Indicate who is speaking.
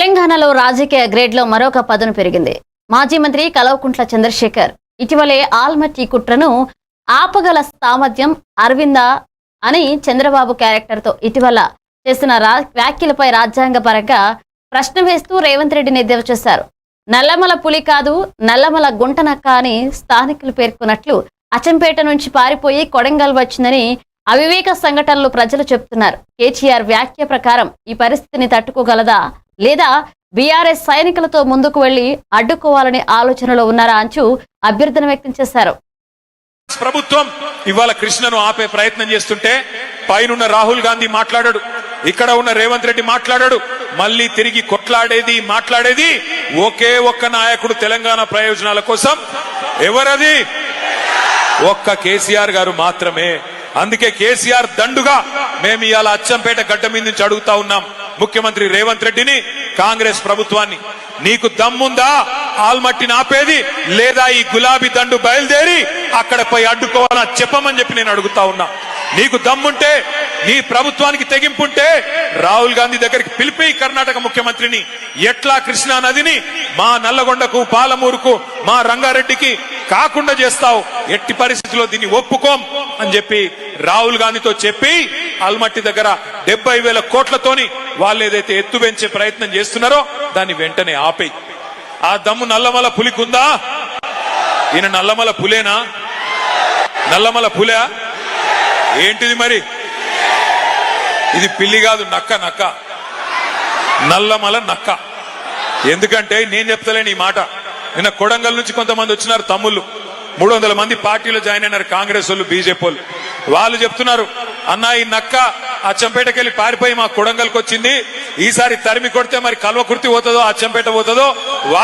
Speaker 1: తెలంగాణలో రాజకీయ గ్రేడ్లో మరొక పదును పెరిగింది. మాజీ మంత్రి కల్వకుంట్ల చంద్రశేఖర్. ఇటీవలే ఆల్మట్టి కుట్రను ఆపగల సామర్థ్యం అరవింద అని చంద్రబాబు క్యారెక్టర్తో ఇటీవల చేసిన రా వ్యాఖ్యలపై రాజ్యాంగపరంగా ప్రశ్న వేస్తూ రేవంత్ రెడ్డిని ఎద్దేవా చేశారు. నల్లమల పులి కాదు నల్లమల గుంటనక్క అని స్థానికులు పేర్కొన్నట్లు అచంపేట నుంచి పారిపోయి కొడంగల్ వచ్చిందని అవివేక సంఘటనలు ప్రజలు చెప్తున్నారు. కేటీఆర్ వ్యాఖ్య ప్రకారం ఈ పరిస్థితిని తట్టుకోగలదా? లేదా బీఆర్ఎస్ సైనికులతో ముందుకు వెళ్ళి అడ్డుకోవాలనే ఆలోచనలో ఉన్నారా అంచు అభ్యర్థన వ్యక్తం చేశారు.
Speaker 2: ప్రభుత్వం ఇవాళ కృష్ణను ఆపే ప్రయత్నం చేస్తుంటే పైనున్న రాహుల్ గాంధీ మాట్లాడాడు ఇక్కడ ఉన్న రేవంత్ రెడ్డి మాట్లాడాడు మళ్ళీ తిరిగి కొట్లాడేది మాట్లాడేది ఒకే ఒక్క నాయకుడు తెలంగాణ ప్రయోజనాల కోసం ఎవరది? ఒక్క కేసీఆర్ గారు మాత్రమే. అందుకే కేసీఆర్ దండుగా మేము ఇవాళ అచ్చంపేట గడ్డ మీద నుంచి అడుగుతా ఉన్నాం. ముఖ్యమంత్రి రేవంత్ రెడ్డిని కాంగ్రెస్ ప్రభుత్వాన్ని. నీకు దమ్ముందా? ఆల్మట్టి నాపేది? లేదా ఈ గులాబీ దండు బయలుదేరి అక్కడ పోయి అడ్డుకోవాలా? చెప్పమని చెప్పి నేను అడుగుతా ఉన్నా. నీకు దమ్ముంటే నీ ప్రభుత్వానికి తెగింపుంటే రాహుల్ గాంధీ దగ్గరికి పిలిపి కర్ణాటక ముఖ్యమంత్రిని ఎట్లా కృష్ణా నదిని మా నల్లగొండకు పాలమూరుకు మా రంగారెడ్డికి కాకుండా చేస్తావు. ఎట్టి పరిస్థితుల్లో దీన్ని ఒప్పుకోం అని చెప్పి రాహుల్ గాంధీతో చెప్పి ఆల్మట్టి దగ్గర డెబ్బై వేల కోట్లతోని వాళ్ళు ఏదైతే ఎత్తు పెంచే ప్రయత్నం చేస్తున్నారో దాన్ని వెంటనే ఆపేయి ఆ దమ్ము నల్లమల పులికుందా? ఈయన నల్లమల పులేనా? నల్లమల పులే? ఏంటిది మరి? ఇది పిల్లి కాదు నక్క నక్క. నల్లమల నక్క. ఎందుకంటే నేను చెప్తలేను ఈ మాట. నిన్న కొడంగల్ నుంచి కొంతమంది వచ్చినారు తమ్ముళ్ళు. మూడు వందల మంది పార్టీలో జాయిన్ అయినారు కాంగ్రెస్ వాళ్ళు బీజేపీ వాళ్ళు. వాళ్ళు చెప్తున్నారు అన్న ఈ నక్క అచ్చంపేటకి వెళ్ళి పారిపోయి మా కొడంగల్కి వచ్చింది. ఈసారి తరిమి కొడితే మరి కల్వకుర్తి పోతుందో అచ్చంపేట పోతుందో వాళ్ళ